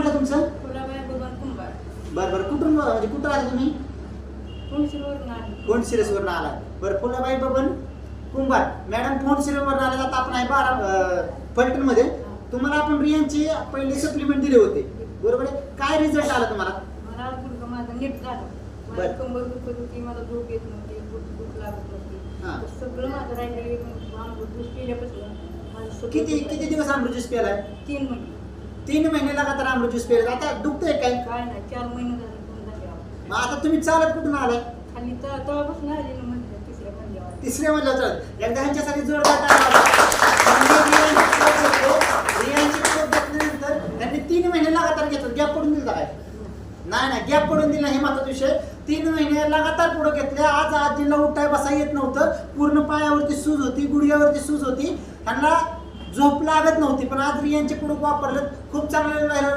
म्हटलं तुमचं? बरं बरं. कुठून म्हणजे कुठं आलं तुम्ही? कोण सिरियसवरून आला बरं फुलाबाई बबन कुंभार. मॅडम फोन सिरियसवरून आले आता आपण आहे बारा फलटणमध्ये तुम्हाला आपण रियांची पहिले सप्लिमेंट दिले होते. बरोबर आहे? काय रिझल्ट आला तुम्हाला? बर. किती किती. दिवस आमरू ज्यूस तीन महिने. तीन महिने लगातार आमरू ज्यूस प्यायला आता दुखतंय काय? काय नाही चार महिने झाले. मग आता तुम्ही चालत कुठून आलाय? खाली तर तळापासून आले ना म्हणजे तिसऱ्या म्हणजे तिसऱ्या मधल्या चालत. एकदा ह्यांच्यासाठी जोरदार टाळ्या वाजवा. म्हणजे रियांची quote घेतलो. रियांची quote घेतल्यानंतर त्यांनी तीन महिने लगातार घेतलं. गॅप पडून दिला काय? नाही नाही. गॅप पडून दिला हे महत्त्वाचा विषय. तीन महिने लगातार पुढे घेतले आज आजीला उठाय बसा येत नव्हतं. पूर्ण पायावरती सूज होती गुडघ्यावरती सूज होती. त्यांना झोप लागत नव्हती पण आज रियांचे पुढे वापरलं खूप चांगलं